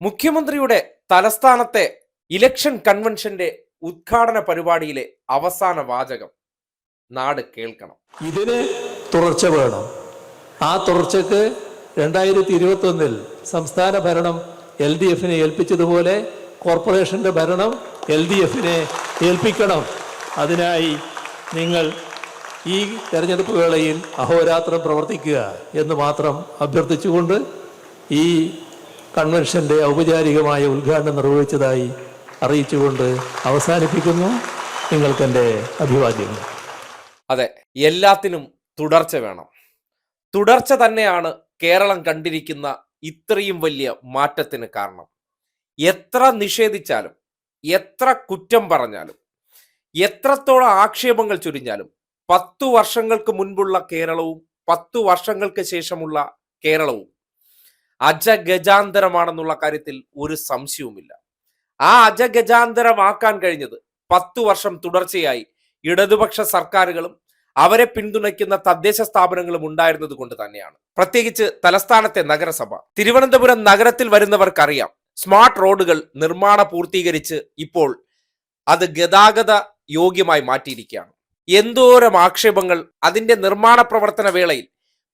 മുഖ്യമന്ത്രിയുടെ തലസ്ഥാനത്തെ ഇലക്ഷൻ കൺവെൻഷന്റെ ഉദ്ഘാടന പരിപാടിയിലെ അവസാന വാചകം. നാട് കേൾക്കണം. ഇതിന് തുടർച്ച വേണം. ആ തുടർച്ചക്ക് രണ്ടായിരത്തി ഇരുപത്തി ഒന്നിൽ സംസ്ഥാന ഭരണം എൽ ഡി എഫിനെ ഏൽപ്പിച്ചതുപോലെ കോർപ്പറേഷന്റെ ഭരണം എൽ ഡി എഫിനെ ഏൽപ്പിക്കണം. അതിനായി നിങ്ങൾ ഈ തെരഞ്ഞെടുപ്പ് വേളയിൽ അഹോരാത്രം പ്രവർത്തിക്കുക എന്ന് മാത്രം അഭ്യർത്ഥിച്ചുകൊണ്ട് ഈ കൺവെൻഷന്റെ ഔപചാരികമായ ഉദ്ഘാടനം നിർവഹിച്ചതായി അറിയിച്ചുകൊണ്ട് അവസാനിപ്പിക്കുന്നു നിങ്ങൾക്ക് എന്റെ അഭിവാദ്യങ്ങൾ. അതെ എല്ലാത്തിനും തുടർച്ച വേണം. തുടർച്ച തന്നെയാണ് കേരളം കണ്ടിരിക്കുന്ന ഇത്രയും വലിയ മാറ്റത്തിന് കാരണം. എത്ര നിഷേധിച്ചാലും എത്ര കുറ്റം പറഞ്ഞാലും എത്രത്തോളം ആക്ഷേപങ്ങൾ ചുരിഞ്ഞാലും പത്തു വർഷങ്ങൾക്ക് മുൻപുള്ള കേരളവും പത്തു വർഷങ്ങൾക്ക് ശേഷമുള്ള കേരളവും അജഗജാന്തരമാണെന്നുള്ള കാര്യത്തിൽ ഒരു സംശയവുമില്ല. ആ അജഗജാന്തരമാക്കാൻ കഴിഞ്ഞത് പത്തു വർഷം തുടർച്ചയായി ഇടതുപക്ഷ സർക്കാരുകളും അവരെ പിന്തുണയ്ക്കുന്ന തദ്ദേശ സ്ഥാപനങ്ങളും ഉണ്ടായിരുന്നത് കൊണ്ട് തന്നെയാണ്. പ്രത്യേകിച്ച് തലസ്ഥാനത്തെ നഗരസഭ. തിരുവനന്തപുരം നഗരത്തിൽ വരുന്നവർക്കറിയാം സ്മാർട്ട് റോഡുകൾ നിർമ്മാണ പൂർത്തീകരിച്ച് ഇപ്പോൾ അത് ഗതാഗത യോഗ്യമായി മാറ്റിയിരിക്കുകയാണ്. എന്തോരം ആക്ഷേപങ്ങൾ അതിന്റെ നിർമ്മാണ പ്രവർത്തന വേളയിൽ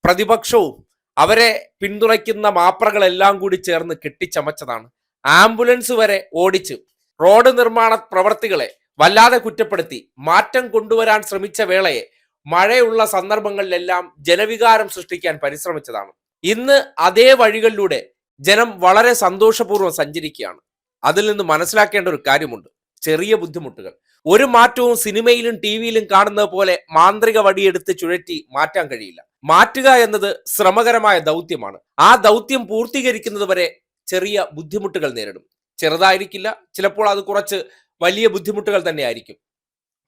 പ്രതിപക്ഷവും അവരെ പിന്തുണയ്ക്കുന്ന മാപ്രകളെല്ലാം കൂടി ചേർന്ന് കെട്ടിച്ചമച്ചതാണ്. ആംബുലൻസ് വരെ ഓടിച്ച് റോഡ് നിർമ്മാണ പ്രവർത്തികളെ വല്ലാതെ കുറ്റപ്പെടുത്തി മാറ്റം കൊണ്ടുവരാൻ ശ്രമിച്ച വേളയെ മഴയുള്ള സന്ദർഭങ്ങളിലെല്ലാം ജനവികാരം സൃഷ്ടിക്കാൻ പരിശ്രമിച്ചതാണ്. ഇന്ന് അതേ വഴികളിലൂടെ ജനം വളരെ സന്തോഷപൂർവം സഞ്ചരിക്കുകയാണ്. അതിൽ നിന്ന് മനസ്സിലാക്കേണ്ട ഒരു കാര്യമുണ്ട്. ചെറിയ ബുദ്ധിമുട്ടുകൾ. ഒരു മാറ്റവും സിനിമയിലും ടി വിയിലും കാണുന്നത് പോലെ മാന്ത്രിക വടിയെടുത്ത് ചുഴറ്റി മാറ്റാൻ കഴിയില്ല. മാറ്റുക എന്നത് ശ്രമകരമായ ദൗത്യമാണ്. ആ ദൗത്യം പൂർത്തീകരിക്കുന്നത് വരെ ചെറിയ ബുദ്ധിമുട്ടുകൾ നേരിടും. ചെറുതായിരിക്കില്ല ചിലപ്പോൾ അത് കുറച്ച് വലിയ ബുദ്ധിമുട്ടുകൾ തന്നെ ആയിരിക്കും.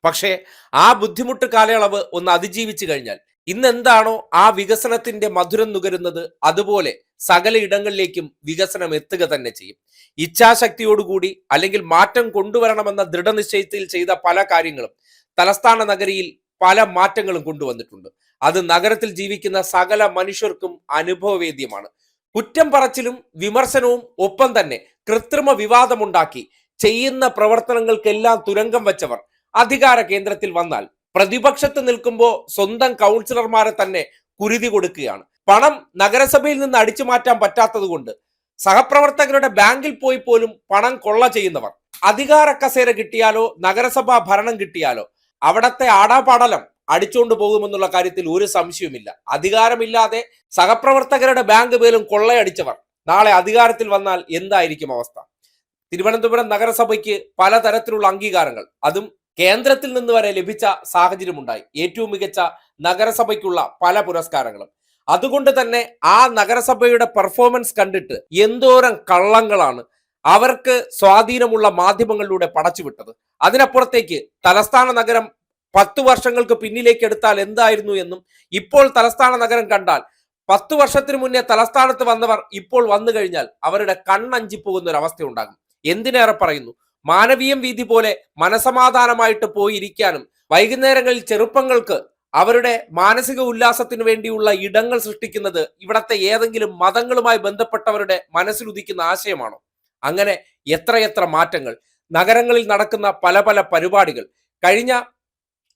പക്ഷേ ആ ബുദ്ധിമുട്ട് കാലയളവ് ഒന്ന് അതിജീവിച്ചു കഴിഞ്ഞാൽ ഇന്ന് എന്താണോ ആ വികസനത്തിന്റെ മധുരം നുകരുന്നത് അതുപോലെ സകല ഇടങ്ങളിലേക്കും വികസനം എത്തുക തന്നെ ചെയ്യും. ഇച്ഛാശക്തിയോടുകൂടി അല്ലെങ്കിൽ മാറ്റം കൊണ്ടുവരണമെന്ന ദൃഢനിശ്ചയത്തിൽ ചെയ്ത പല കാര്യങ്ങളും തലസ്ഥാന നഗരിയിൽ പല മാറ്റങ്ങളും കൊണ്ടുവന്നിട്ടുണ്ട്. അത് നഗരത്തിൽ ജീവിക്കുന്ന സകല മനുഷ്യർക്കും അനുഭവവേദ്യമാണ്. കുറ്റം പറച്ചിലും വിമർശനവും ഒപ്പം തന്നെ കൃത്രിമ വിവാദമുണ്ടാക്കി ചെയ്യുന്ന പ്രവർത്തനങ്ങൾക്കെല്ലാം തുരങ്കം വച്ചവർ അധികാര കേന്ദ്രത്തിൽ വന്നാൽ പ്രതിപക്ഷത്ത് നിൽക്കുമ്പോൾ സ്വന്തം കൗൺസിലർമാരെ തന്നെ കുരുതി കൊടുക്കുകയാണ്. പണം നഗരസഭയിൽ നിന്ന് അടിച്ചു മാറ്റാൻ പറ്റാത്തതുകൊണ്ട് സഹപ്രവർത്തകരുടെ ബാങ്കിൽ പോയി പോലും പണം കൊള്ള ചെയ്യുന്നവർ. അധികാര കസേര കിട്ടിയാലോ നഗരസഭാ ഭരണം കിട്ടിയാലോ അവിടത്തെ ആടാപാടലം അടിച്ചുകൊണ്ട് പോകുമെന്നുള്ള കാര്യത്തിൽ ഒരു സംശയവുമില്ല. അധികാരമില്ലാതെ സഹപ്രവർത്തകരുടെ ബാങ്ക് പേരും കൊള്ളയടിച്ചവർ നാളെ അധികാരത്തിൽ വന്നാൽ എന്തായിരിക്കും അവസ്ഥ? തിരുവനന്തപുരം നഗരസഭയ്ക്ക് പലതരത്തിലുള്ള അംഗീകാരങ്ങൾ. അതും കേന്ദ്രത്തിൽ നിന്ന് വരെ ലഭിച്ച സാഹചര്യമുണ്ടായി. ഏറ്റവും മികച്ച നഗരസഭയ്ക്കുള്ള പല പുരസ്കാരങ്ങളും. അതുകൊണ്ട് തന്നെ ആ നഗരസഭയുടെ പെർഫോമൻസ് കണ്ടിട്ട് എന്തോരം കള്ളങ്ങളാണ് അവർക്ക് സ്വാധീനമുള്ള മാധ്യമങ്ങളിലൂടെ പടച്ചുവിട്ടത്. അതിനപ്പുറത്തേക്ക് തലസ്ഥാന നഗരം പത്തു വർഷങ്ങൾക്ക് പിന്നിലേക്ക് എടുത്താൽ എന്തായിരുന്നു എന്നും ഇപ്പോൾ തലസ്ഥാന നഗരം കണ്ടാൽ പത്തു വർഷത്തിന് മുന്നേ തലസ്ഥാനത്ത് വന്നവർ ഇപ്പോൾ വന്നു കഴിഞ്ഞാൽ അവരുടെ കണ്ണഞ്ചി പോകുന്ന ഒരു അവസ്ഥ ഉണ്ടാകും എന്തിനേറെ പറയുന്നു? മാനവീയം വീതി പോലെ മനസമാധാനമായിട്ട് പോയിരിക്കാനും വൈകുന്നേരങ്ങളിൽ ചെറുപ്പങ്ങൾക്ക് അവരുടെ മാനസിക ഉല്ലാസത്തിന് വേണ്ടിയുള്ള ഇടങ്ങൾ സൃഷ്ടിക്കുന്നത് ഇവിടത്തെ ഏതെങ്കിലും മതങ്ങളുമായി ബന്ധപ്പെട്ടവരുടെ മനസ്സിലുദിക്കുന്ന ആശയമാണോ? അങ്ങനെ എത്രയെത്ര മാറ്റങ്ങൾ. നഗരങ്ങളിൽ നടക്കുന്ന പല പല പരിപാടികൾ. കഴിഞ്ഞ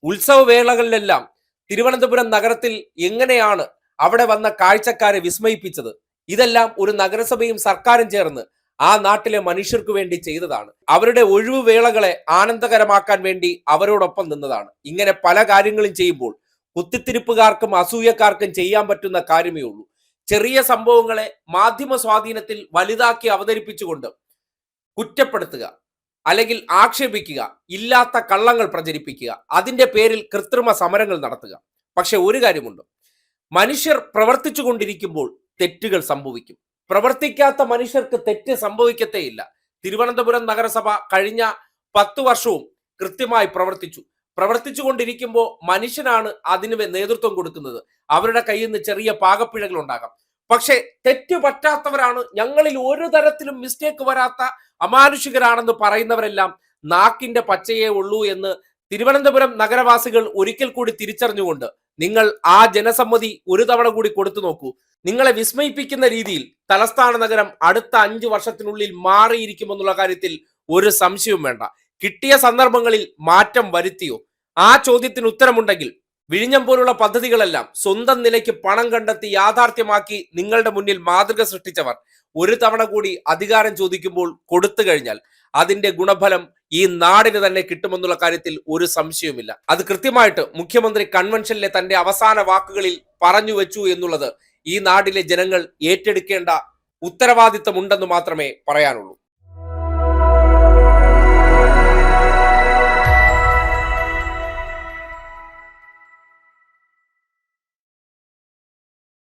ഉത്സവവേളകളിലെല്ലാം തിരുവനന്തപുരം നഗരത്തിൽ എങ്ങനെയാണ് അവിടെ വന്ന കാഴ്ചക്കാരെ വിസ്മയിപ്പിച്ചത്? ഇതെല്ലാം ഒരു നഗരസഭയും സർക്കാരും ചേർന്ന് ആ നാട്ടിലെ മനുഷ്യർക്ക് വേണ്ടി ചെയ്തതാണ്. അവരുടെ ഒഴിവ് വേളകളെ ആനന്ദകരമാക്കാൻ വേണ്ടി അവരോടൊപ്പം നിന്നതാണ്. ഇങ്ങനെ പല കാര്യങ്ങളും ചെയ്യുമ്പോൾ കുത്തിത്തിരിപ്പുകാർക്കും അസൂയക്കാർക്കും ചെയ്യാൻ പറ്റുന്ന കാര്യമേ ഉള്ളൂ. ചെറിയ സംഭവങ്ങളെ മാധ്യമ സ്വാധീനത്തിൽ വലുതാക്കി അവതരിപ്പിച്ചുകൊണ്ട് കുറ്റപ്പെടുത്തുക അല്ലെങ്കിൽ ആക്ഷേപിക്കുക ഇല്ലാത്ത കള്ളങ്ങൾ പ്രചരിപ്പിക്കുക അതിന്റെ പേരിൽ കൃത്രിമ സമരങ്ങൾ നടത്തുക. പക്ഷെ ഒരു കാര്യമുണ്ട്. മനുഷ്യർ പ്രവർത്തിച്ചു കൊണ്ടിരിക്കുമ്പോൾ തെറ്റുകൾ സംഭവിക്കും. പ്രവർത്തിക്കാത്ത മനുഷ്യർക്ക് തെറ്റ് സംഭവിക്കത്തേയില്ല. തിരുവനന്തപുരം നഗരസഭ കഴിഞ്ഞ പത്ത് വർഷവും കൃത്യമായി പ്രവർത്തിച്ചു. പ്രവർത്തിച്ചു കൊണ്ടിരിക്കുമ്പോൾ മനുഷ്യനാണ് അതിന് നേതൃത്വം കൊടുക്കുന്നത്. അവരുടെ കയ്യിൽ നിന്ന് ചെറിയ പാകപ്പിഴകൾ ഉണ്ടാകാം. പക്ഷെ തെറ്റ് പറ്റാത്തവരാണ് ഞങ്ങളിൽ ഒരു തരത്തിലും മിസ്റ്റേക്ക് വരാത്ത അമാനുഷികരാണെന്ന് പറയുന്നവരെല്ലാം നാക്കിന്റെ പച്ചയേ ഉള്ളൂ എന്ന് തിരുവനന്തപുരം നഗരവാസികൾ ഒരിക്കൽ കൂടി തിരിച്ചറിഞ്ഞുകൊണ്ട് നിങ്ങൾ ആ ജനസമ്മതി ഒരു തവണ കൂടി കൊടുത്തു നോക്കൂ. നിങ്ങളെ വിസ്മയിപ്പിക്കുന്ന രീതിയിൽ തലസ്ഥാന നഗരം അടുത്ത അഞ്ചു വർഷത്തിനുള്ളിൽ മാറിയിരിക്കുമെന്നുള്ള കാര്യത്തിൽ ഒരു സംശയവും വേണ്ട. കിട്ടിയ സന്ദർഭങ്ങളിൽ മാറ്റം വരുത്തിയോ? ആ ചോദ്യത്തിന് ഉത്തരമുണ്ടെങ്കിൽ വിഴിഞ്ഞം പോലുള്ള പദ്ധതികളെല്ലാം സ്വന്തം നിലയ്ക്ക് പണം കണ്ടെത്തി യാഥാർത്ഥ്യമാക്കി നിങ്ങളുടെ മുന്നിൽ മാതൃക സൃഷ്ടിച്ചവർ ഒരു തവണ കൂടി അധികാരം ചോദിക്കുമ്പോൾ കൊടുത്തു കഴിഞ്ഞാൽ അതിന്റെ ഗുണഫലം ഈ നാടിന് തന്നെ കിട്ടുമെന്നുള്ള കാര്യത്തിൽ ഒരു സംശയവുമില്ല. അത് കൃത്യമായിട്ട് മുഖ്യമന്ത്രി കൺവെൻഷനിലെ തന്റെ അവസാന വാക്കുകളിൽ പറഞ്ഞു വെച്ചു എന്നുള്ളത് ഈ നാടിലെ ജനങ്ങൾ ഏറ്റെടുക്കേണ്ട ഉത്തരവാദിത്തമുണ്ടെന്ന് മാത്രമേ പറയാനുള്ളൂ.